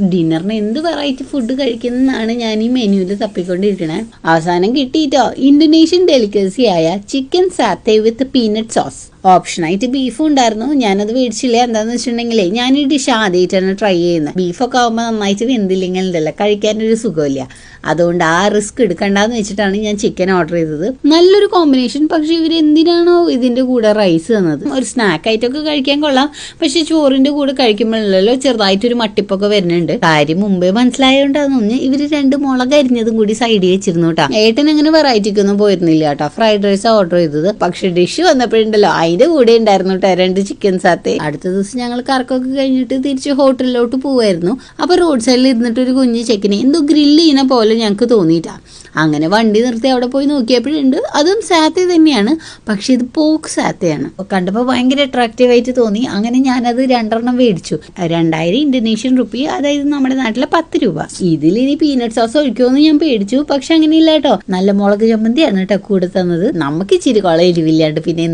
ഡിന്നറിന് എന്ത് variety food കഴിക്കുന്നതാണ് ഞാൻ ഈ മെനുവിൽ തപ്പിക്കൊണ്ടിരിക്കണേ. അവസാനം കിട്ടിയിട്ടോ. ഇന്തോനേഷ്യൻ ഡെലിക്കസി ആയ chicken satay with peanut sauce ഓപ്ഷനായിട്ട് ബീഫും ഉണ്ടായിരുന്നു. ഞാനത് മേടിച്ചില്ല? എന്താണെന്ന് വെച്ചിട്ടുണ്ടെങ്കിലേ ഞാൻ ഈ ഡിഷ് ആദ്യമായിട്ടാണ് ട്രൈ ചെയ്യുന്നത്. ബീഫൊക്കെ ആകുമ്പോൾ നന്നായിട്ട് വെന്തില്ലെങ്കിൽ ഉണ്ടല്ലോ കഴിക്കാനൊരു സുഖമില്ല. അതുകൊണ്ട് ആ റിസ്ക് എടുക്കണ്ടെന്ന് വെച്ചിട്ടാണ് ഞാൻ ചിക്കൻ ഓർഡർ ചെയ്തത്. നല്ലൊരു കോമ്പിനേഷൻ പക്ഷെ ഇവർ എന്തിനാണോ ഇതിന്റെ കൂടെ റൈസ് തന്നത്? ഒരു സ്നാക്ക് ആയിട്ടൊക്കെ കഴിക്കാൻ കൊള്ളാം. പക്ഷെ ചോറിന്റെ കൂടെ കഴിക്കുമ്പോഴല്ലോ ചെറുതായിട്ടൊരു മട്ടിപ്പൊക്കെ വരുന്നുണ്ട്. കാര്യം മുമ്പേ മനസ്സിലായതുകൊണ്ടാണെന്ന് ഇവർ രണ്ട് മുളക് അരിഞ്ഞതും കൂടി സൈഡിൽ വെച്ചിരുന്നു കേട്ടോ ഏട്ടൻ അങ്ങനെ വെറൈറ്റിക്കൊന്നും പോയിരുന്നില്ല കേട്ടോ ഫ്രൈഡ് റൈസ് ഓർഡർ ചെയ്തത്. പക്ഷെ ഡിഷ് വന്നപ്പോഴുണ്ടല്ലോ അതിന്റെ കൂടെ ഉണ്ടായിരുന്നു കേട്ടോ രണ്ട് ചിക്കൻ സാത്തേ. അടുത്ത ദിവസം ഞങ്ങൾ കറക്കൊക്കെ കഴിഞ്ഞിട്ട് തിരിച്ച് ഹോട്ടലിലോട്ട് പോവായിരുന്നു. അപ്പൊ റോഡ് സൈഡിൽ ഇരുന്നിട്ട് ഒരു കുഞ്ഞ് ചെക്കിനെ എന്തോ ഗ്രില്ല് ചെയ്യുന്ന പോലെ ഞങ്ങൾക്ക് തോന്നിയിട്ടാ. അങ്ങനെ വണ്ടി നിർത്തി അവിടെ പോയി നോക്കിയപ്പോഴുണ്ട്. അതും സാത്തേ തന്നെയാണ്. പക്ഷെ ഇത് പോക്ക് സാത്തയാണ് കണ്ടപ്പോൾ ഭയങ്കര അട്രാക്റ്റീവ് ആയിട്ട് തോന്നി. അങ്ങനെ ഞാനത് രണ്ടെണ്ണം മേടിച്ചു. രണ്ടായിരം ഇന്തോനേഷ്യൻ റുപ്പി അതായത് നമ്മുടെ നാട്ടിലെ പത്ത് രൂപ. ഇതിൽ ഇനി പീനട്ട് സോസ് ഒഴിക്കുമെന്ന് ഞാൻ പേടിച്ചു. പക്ഷെ അങ്ങനെയില്ല കേട്ടോ. നല്ല മുളക് ചമ്മന്തിയാണ് കേട്ടോ കൂടെ തന്നത്. നമുക്ക് ഇച്ചിരി കൊള എരിവില്ലാണ്ട് പിന്നെ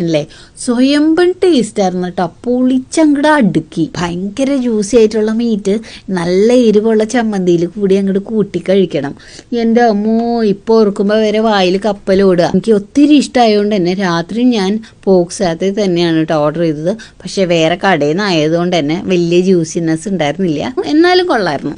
അല്ലേ സ്വയംപൻ ടേസ്റ്റ് ആയിരുന്നു കേട്ടോ. പൊളിച്ചങ്ങട അടുക്കി. ഭയങ്കര ജ്യൂസി ആയിട്ടുള്ള മീറ്റ് നല്ല എരിവുള്ള ചമ്മന്തിയിൽ കൂടി അങ്ങോട്ട് കൂട്ടി കഴിക്കണം. എന്റെ അമ്മോ ഇപ്പോൾ ഓർക്കുമ്പോൾ വരെ വായിൽ കപ്പലോടുക. എനിക്ക് ഒത്തിരി ഇഷ്ടമായതുകൊണ്ട് തന്നെ രാത്രി ഞാൻ പോക്സാത്ത തന്നെയാണ് കേട്ടോ ഓർഡർ ചെയ്തത്. പക്ഷെ വേറെ കടയിൽ നിന്ന് ആയതുകൊണ്ട് തന്നെ വലിയ ജ്യൂസിനെസ് ഉണ്ടായിരുന്നില്ല. എന്നാലും കൊള്ളായിരുന്നു.